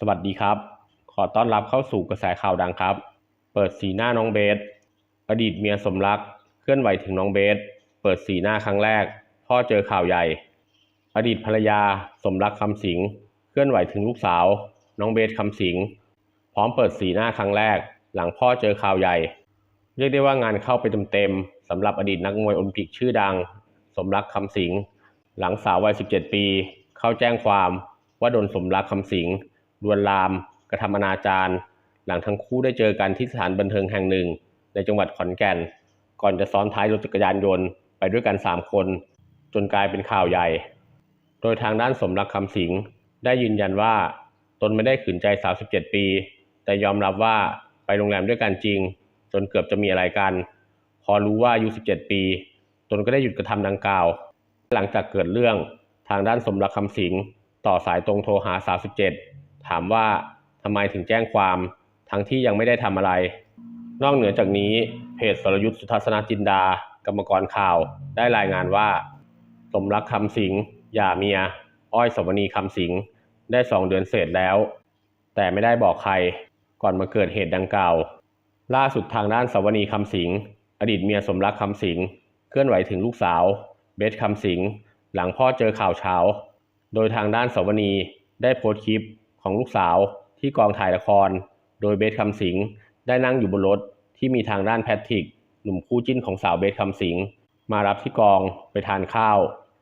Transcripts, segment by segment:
สวัสดีครับ ขอต้อนรับเข้าสู่กระแสข่าวดังครับ เปิดสีหน้าน้องเบส อดีตเมียสมรัก เคลื่อนไหวถึงน้องเบส เปิดสีหน้าครั้งแรก พ่อเจอข่าวใหญ่ อดีตภรรยาสมรักคำสิง เคลื่อนไหวถึงลูกสาว น้องเบสคำสิง พร้อมเปิดสีหน้าครั้งแรก หลังพ่อเจอข่าวใหญ่ เรียกได้ว่างานเข้าไปเต็มๆสำหรับอดีตนักมวยโอลิมปิกชื่อดัง สมรักคำสิง หลังสาววัย 17 ปี เข้าแจ้งความว่าโดนสมรักคำสิง ลวนลาม กระทำอนาจารหลังทั้งคู่ได้เจอกันที่สถานบันเทิงแห่งหนึ่ง ในจังหวัดขอนแก่น ก่อนจะซ้อนท้ายรถจักรยานยนต์ไปด้วยกัน 3 คน จนกลายเป็นข่าวใหญ่ โดยทางด้านสมรักคำสิงได้ยืนยันว่า ตนไม่ได้ขืนใจสาว17ปี แต่ยอมรับว่าไปโรงแรมด้วยกันจริง จนเกือบจะมีอะไรกัน พอรู้ว่าอายุ 17 ปี ตนก็ได้หยุดกระทำดังกล่าว หลังจากเกิดเรื่องทางด้านสมรักคำสิงต่อสายตรงโทรหาสาว17 ถามว่าทำไมถึงแจ้งความทั้งที่ยังไม่ได้ทำอะไร นอกเหนือจากนี้เพจสรยุทธสุทัศนจินดา กรรมกรข่าวได้รายงานว่า สมรักคำสิงหย่าเมีย อ้อยสวนีคำสิงได้สองเดือนเศษแล้ว แต่ไม่ได้บอกใครก่อนมาเกิดเหตุดังกล่าว ล่าสุดทางด้านสวนีคำสิงอดีตเมียสมรักคำสิงเคลื่อนไหวถึงลูกสาว เบสคำสิงหลังพ่อเจอข่าวเช้า โดยทางด้านสวนีได้โพสต์คลิป ของลูกสาวที่กองถ่ายละคร โดยเบสคำสิงได้นั่งอยู่บนรถที่มีทางด้านแพทริก หนุ่มคู่จิ้นของสาวเบสคำสิงมารับที่กองไปทานข้าว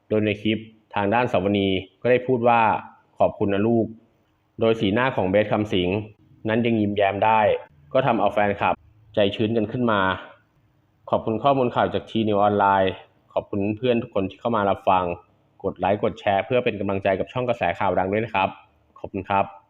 โดยในคลิปทางด้านสวนีก็ได้พูดว่าขอบคุณนะลูก โดยสีหน้าของเบสคำสิงนั้นยังยิ้มแย้มได้ ก็ทำเอาแฟนคลับใจชื้นกันขึ้นมา ขอบคุณข้อมูลข่าวจากทีนิวออนไลน์ ขอบคุณเพื่อนทุกคนที่เข้ามารับฟัง กดไลค์กดแชร์เพื่อเป็นกำลังใจกับช่องกระแสข่าวดังด้วยนะครับ ขอบคุณครับ